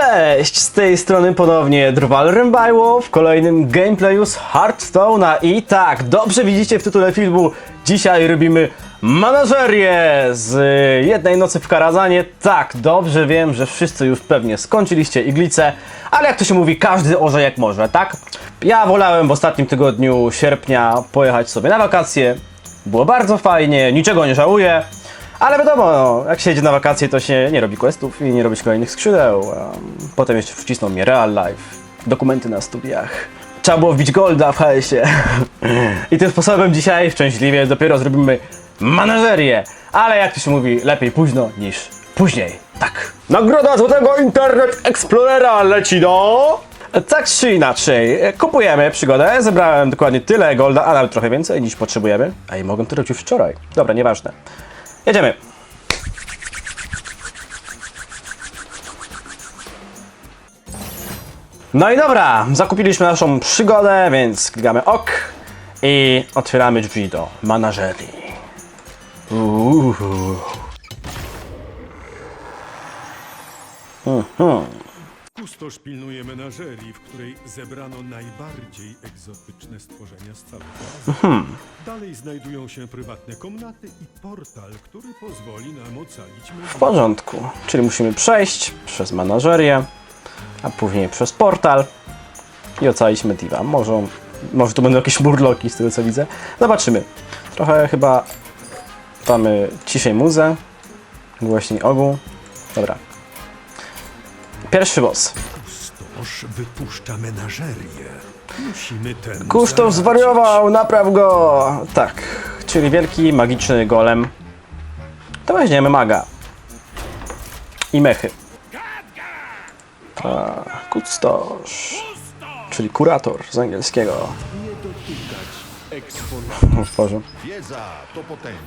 Cześć! Z tej strony ponownie Drwal Rembajło w kolejnym gameplayu z Hearthstone'a i tak, dobrze widzicie w tytule filmu, dzisiaj robimy manażerię z jednej nocy w Karazanie. Tak, dobrze wiem, że wszyscy już pewnie skończyliście iglicę, ale jak to się mówi, każdy orze jak może, tak? Ja wolałem w ostatnim tygodniu sierpnia pojechać sobie na wakacje, było bardzo fajnie, niczego nie żałuję. Ale wiadomo, no, jak się jedzie na wakacje, to się nie robi questów i nie robi się kolejnych skrzydeł. Um, potem jeszcze przycisnął mnie real life, dokumenty na studiach. Trzeba było wbić golda w HS-ie. I tym sposobem dzisiaj, szczęśliwie, dopiero zrobimy manażerię. Ale jak to się mówi, lepiej późno niż później. Tak. Nagroda Złotego Internet Explorera leci do... Tak czy inaczej, kupujemy przygodę. Zebrałem dokładnie tyle golda, a nawet trochę więcej niż potrzebujemy. A i mogłem to robić już wczoraj. Dobra, nieważne. Jedziemy. No i dobra, zakupiliśmy naszą przygodę, więc klikamy OK i otwieramy drzwi do manażerii. Uuu. Kustosz pilnuje menażerii, w której zebrano najbardziej egzotyczne stworzenia z całego Azji. Dalej znajdują się prywatne komnaty i portal, który pozwoli nam ocalić W menażerię. porządku, czyli musimy przejść przez menażerię, a później przez portal i ocalić Mediva. Może, może tu będą jakieś murloki z tego co widzę. Zobaczymy. Trochę chyba damy ciszej muzę, głośniej ogół. Dobra. Pierwszy boss. Kustosz wypuszcza menażerię. Musimy ten Kusztow zaradzić. zwariował, napraw go! Tak, czyli wielki magiczny golem. To weźmiemy maga. I mechy. Tak, kustosz. Czyli kurator z angielskiego. W porządku. Wiedza to potęga.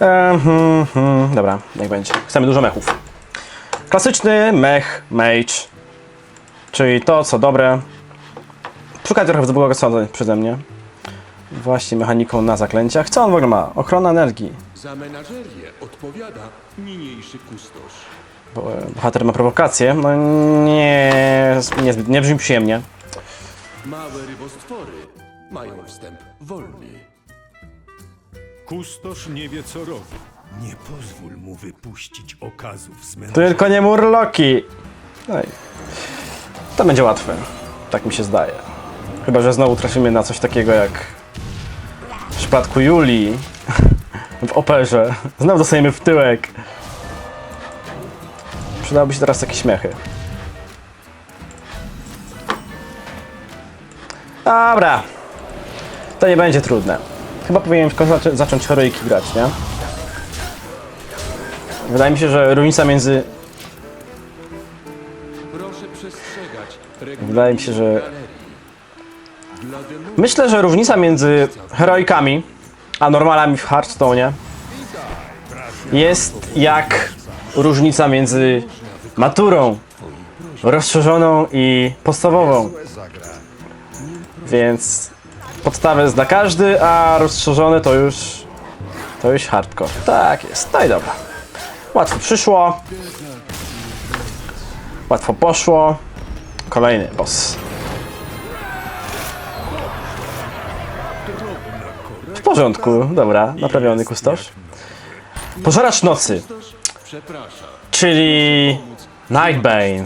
Ehm, hmm, dobra, niech będzie. Chcemy dużo mechów. Klasyczny mech mage. Czyli to, co dobre. Szukaj trochę wzbogaconych przeze mnie. Właśnie mechaniką na zaklęciach. Co on w ogóle ma? Ochrona energii. Za menażerię odpowiada niniejszy kustosz. Bo e, bohater ma prowokację. No nie, niezbyt, nie brzmi przyjemnie. Małe rybostwory mają wstęp wolny. Kustosz nie wie co robi. Nie pozwól mu wypuścić okazów z. Tylko nie murloki. No i to będzie łatwe. Tak mi się zdaje. Chyba, że znowu trafimy na coś takiego jak w przypadku Julii w operze. Znowu dostajemy w tyłek. Przydałyby się teraz jakieś śmiechy. Dobra. To nie będzie trudne. Chyba powinienem zacząć heroiki grać, nie? Wydaje mi się, że różnica między Proszę przestrzegać reguł Wydaje mi się, że- Myślę, że różnica między heroikami a normalami w Hearthstone jest jak różnica między maturą rozszerzoną i podstawową. Więc podstawę zna każdy, a rozszerzony to już to już hardcore. Tak jest. No i dobra. Łatwo przyszło. Łatwo poszło. Kolejny boss. W porządku, dobra, naprawiony kustosz. Pożeracz nocy, czyli Nightbane.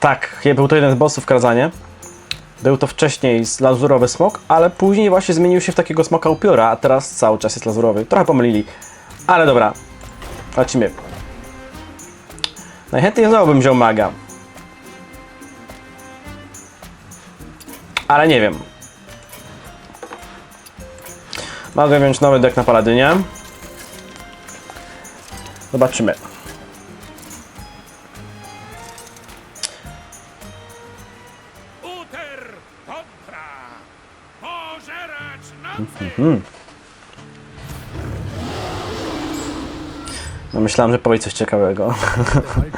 Tak, był to jeden z bossów w Karazanie. Był to wcześniej lazurowy smok, ale później właśnie zmienił się w takiego smoka upiora, a teraz cały czas jest lazurowy. Trochę pomylili, ale dobra. Lecimy. Najchętniej znowu bym wziął maga. Ale nie wiem. Mogę wziąć nowy deck na Paladynie. Zobaczymy. Uter kontra! Pożeracz nocy! No myślałem, że powie coś ciekawego.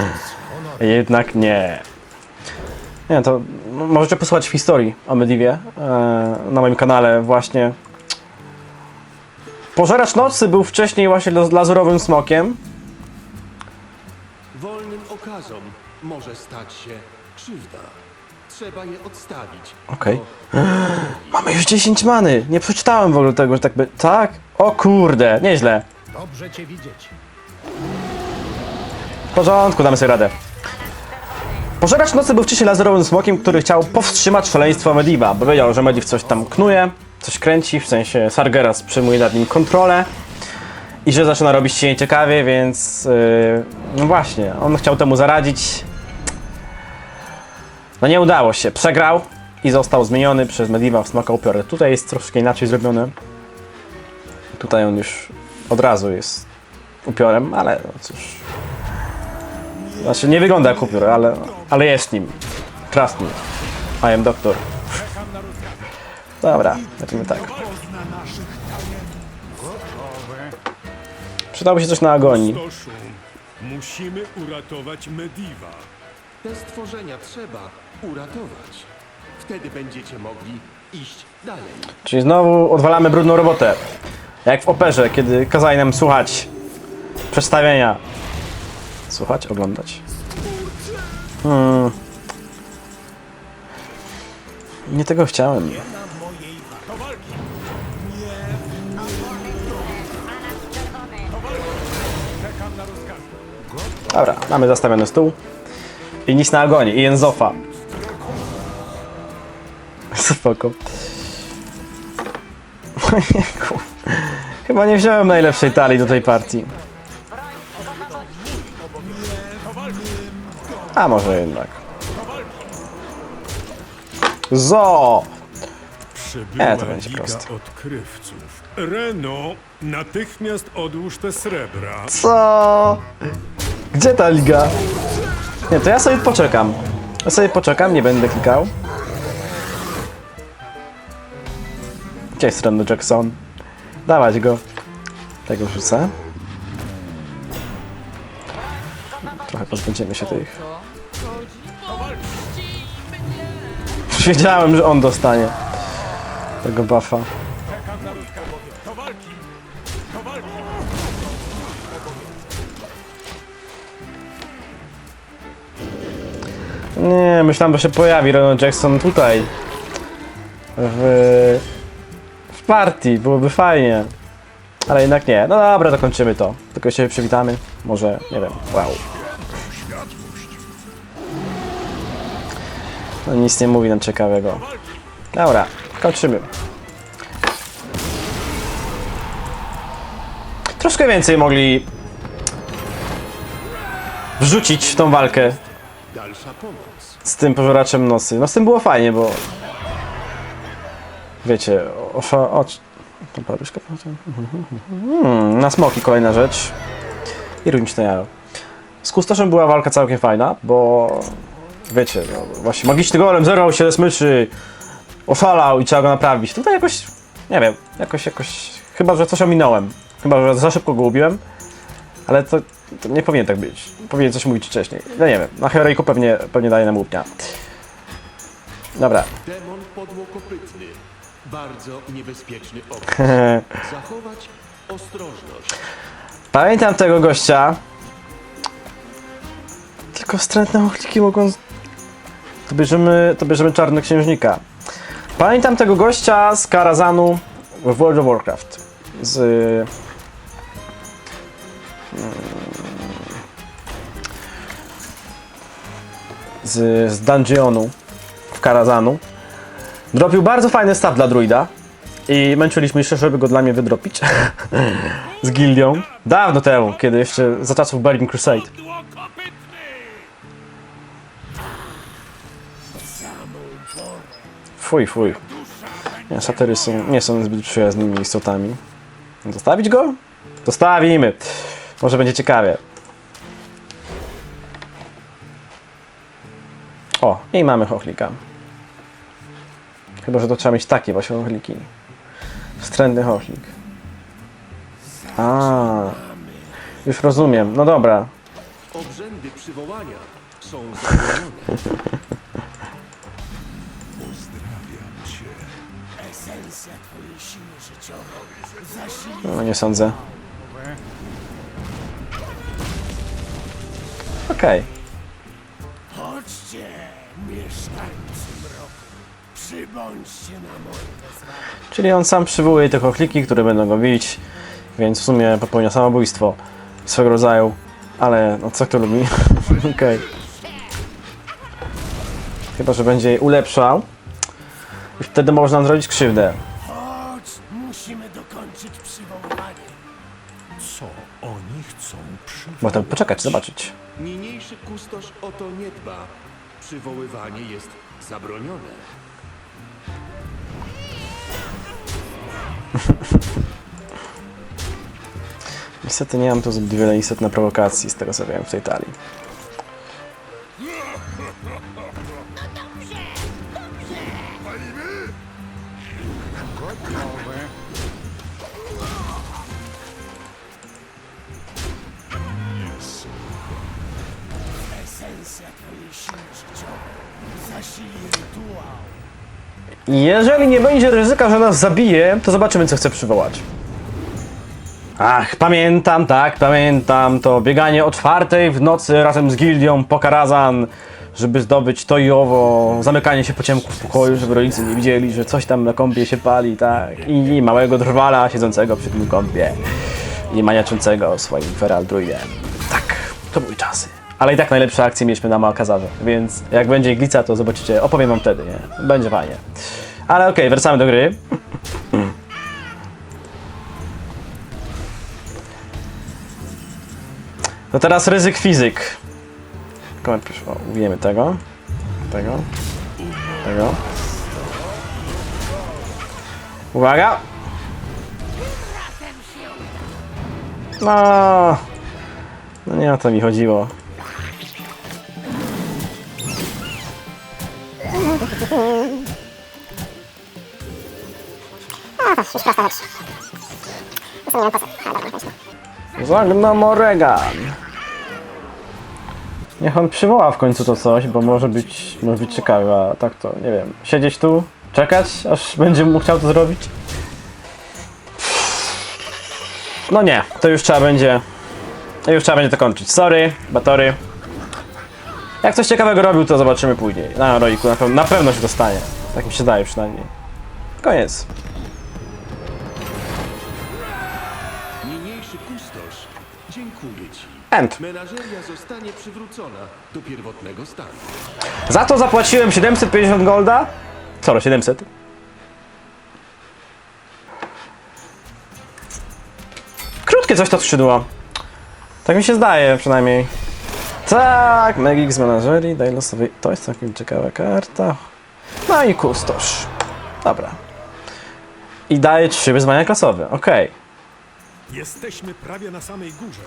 Jednak nie. Nie, to możecie posłuchać historii o Medivie e, na moim kanale właśnie. Pożeracz Nocy był wcześniej właśnie laz- lazurowym smokiem, Wolnym okazom może stać się krzywda. Trzeba je odstawić. Okej. Mamy już 10 many. Nie przeczytałem w ogóle tego, że tak by... Tak? O kurde, nieźle. Dobrze cię widzieć. Porządku, damy sobie radę. Pożeracz nocy był wcześniej lazerowym smokiem, który chciał powstrzymać szaleństwo Mediva, bo wiedział, że Mediv coś tam knuje, coś kręci, w sensie Sargeras przejmuje nad nim kontrolę i że zaczyna robić się nieciekawie, więc yy, no właśnie, on chciał temu zaradzić. No nie udało się, przegrał i został zmieniony przez Mediva w smoka upiory. Tutaj jest troszkę inaczej zrobione. Tutaj on już od razu jest upiorem, ale no cóż. Znaczy nie wygląda jak upiór, ale, ale jest nim. Krasny. I am doktor. Dobra, lecimy tak. Przydałoby się coś na agonii. Musimy uratować Mediva. Te stworzenia trzeba uratować. Wtedy będziecie mogli iść dalej. Czyli znowu odwalamy brudną robotę. Jak w operze, kiedy kazali nam słuchać przedstawienia. Słuchać, oglądać. Hmm. Nie tego chciałem. Dobra, mamy zastawiony stół. I nic na agonii, i Enzofa. Spoko. Chyba nie wziąłem najlepszej talii do tej partii. A może jednak. Zo! Przybyła E, to będzie Liga proste. Odkrywców. Reno, natychmiast odłóż te srebra. Co? Gdzie ta liga? Nie, to ja sobie poczekam. Ja sobie poczekam, nie będę klikał. Gdzie jest Jackson? Dawać go. Tego wrzucę. Trochę pozbędziemy się tych. Wiedziałem, że on dostanie tego buffa. Nie, myślałem, że się pojawi Ronald Jackson tutaj. W, w partii, byłoby fajnie. Ale jednak nie. No dobra, dokończymy to. Tylko się przywitamy. Może, nie wiem, wow. No nic nie mówi nam ciekawego. Dobra, kończymy. Troszkę więcej mogli wrzucić w tą walkę z tym pożeraczem nosy. No z tym było fajnie, bo wiecie, o, o, o to paruszka hmm, na smoki kolejna rzecz i runiczne jaro. Z kustoszem była walka całkiem fajna, bo wiecie, no, właśnie magiczny golem zerwał się ze smyczy, oszalał i trzeba go naprawić. Tutaj jakoś, nie wiem, jakoś, jakoś, chyba, że coś ominąłem. Chyba, że za szybko go ubiłem, ale to, to nie powinien tak być. Powinien coś mówić wcześniej. No nie wiem, na heroiku pewnie, pewnie daje nam łupnia. Dobra. Demon podłokopytny. Bardzo niebezpieczny okres. Zachować ostrożność. Pamiętam tego gościa. Tylko wstrętne ochliki mogą... To bierzemy, to bierzemy czarnoksiężnika. Pamiętam tego gościa z Karazanu w World of Warcraft. Z... mm, Z, z dungeonu w Karazanu. Dropił bardzo fajny staw dla druida. I męczyliśmy się, żeby go dla mnie wydropić. z gildią. Dawno temu, kiedy jeszcze za czasów Crusade. Fuj, fuj. Nie, są, nie są zbyt przyjaznymi istotami. Zostawić go? Zostawimy. Może będzie ciekawie. O, i mamy chochlika. Chyba, że to trzeba mieć takie właśnie chochliki. Wstrętny chochlik. A, już rozumiem. No dobra. Obrzędy przywołania są zabronione. No nie sądzę. Okej. Chodźcie, mieszkańcy mroku. Przybądźcie na moje wezwanie. Czyli on sam przywołuje te chochliki, które będą go bić, więc w sumie popełnia samobójstwo swego rodzaju. Ale no co kto lubi? Okej. Chyba, że będzie je ulepszał. I wtedy można zrobić krzywdę. Przy... Potem poczekać, zobaczyć. Niniejszy kustosz o to nie dba. Przywoływanie jest zabronione. Niestety nie mam tu zbyt wiele istotnych prowokacji z tego co wiem w tej talii. Jeżeli nie będzie ryzyka, że nas zabije, to zobaczymy, co chce przywołać. Ach, pamiętam, tak, pamiętam to bieganie o czwartej w nocy razem z gildią Pokarazan, żeby zdobyć to i owo, zamykanie się po ciemku w pokoju, żeby rodzice nie widzieli, że coś tam na kąpie się pali, tak, i małego drwala siedzącego przy tym kąpie i maniaczącego swoim feral druidem. Tak, to były czasy. Ale i tak najlepsze akcje mieliśmy na Malkazarze, więc jak będzie iglica, to zobaczycie, opowiem wam wtedy, nie? Będzie fajnie. Ale okej, wracamy do gry. To teraz ryzyk fizyk. Tylko najpierw, o, ubijemy tego, tego, tego. Uwaga! No, no nie o to mi chodziło. Zagnam Oregan. Niech on przywoła w końcu to coś, bo może być, może być ciekawy, a tak to nie wiem. Siedzieć tu, czekać, aż będzie mu chciał to zrobić? No nie, to już trzeba będzie. To już trzeba będzie to kończyć. Sorry, batory. Jak coś ciekawego robił, to zobaczymy później. Na roiku na, pew na pewno się dostanie. Tak mi się daje przynajmniej. Koniec. End. Menażeria zostanie przywrócona do pierwotnego stanu. Za to zapłaciłem 750 golda. Co, 700? Krótkie coś to skrzydło. Tak mi się zdaje przynajmniej. Tak, Magik z menażerii, daj losowy. To jest całkiem ciekawa karta. No i kustosz. Dobra. I daje trzy wyzwania klasowe, okej. Jesteśmy prawie na samej górze.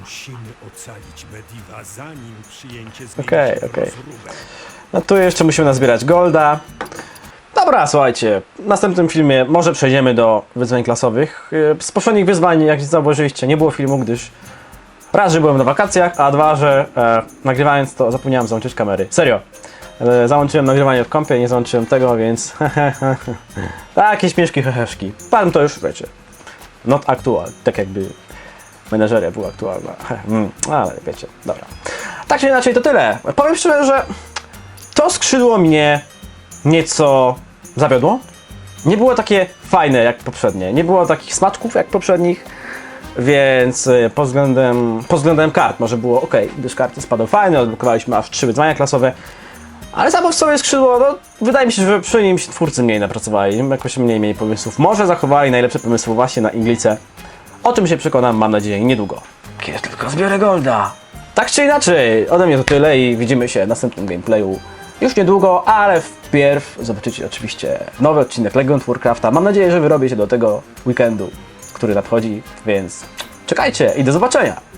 Musimy ocalić Mediva, zanim przyjęcie zmieni Okej, się w okej. rozróbę. No tu jeszcze musimy nazbierać golda. Dobra, słuchajcie, w następnym filmie może przejdziemy do wyzwań klasowych. Yy, Z poprzednich wyzwań, jak zauważyliście, nie było filmu, gdyż raz, że byłem na wakacjach, a dwa, że e, nagrywając to zapomniałem załączyć kamery. Serio. E, załączyłem nagrywanie w kompie, nie załączyłem tego, więc takie śmieszki, heheszki. Pan to już wiecie. Not actual, tak jakby menażeria była aktualna. Mm, ale wiecie, dobra. Tak czy inaczej, to tyle. Powiem szczerze, że to skrzydło mnie nieco zawiodło. Nie było takie fajne jak poprzednie. Nie było takich smaczków jak poprzednich. Więc y, pod względem, pod względem kart może było ok, gdyż karty spadały fajne, odblokowaliśmy aż trzy wyzwania klasowe. Ale samo w sobie skrzydło, no, wydaje mi się, że przy nim się twórcy mniej napracowali, jakoś mniej mieli pomysłów. Może zachowali najlepsze pomysły właśnie na Inglicę. O tym się przekonam, mam nadzieję, niedługo. Kiedy tylko zbiorę Golda. Tak czy inaczej, ode mnie to tyle i widzimy się w następnym gameplayu już niedługo, ale wpierw zobaczycie oczywiście nowy odcinek Legend Warcrafta. Mam nadzieję, że wyrobię się do tego weekendu, który nadchodzi, więc czekajcie i do zobaczenia!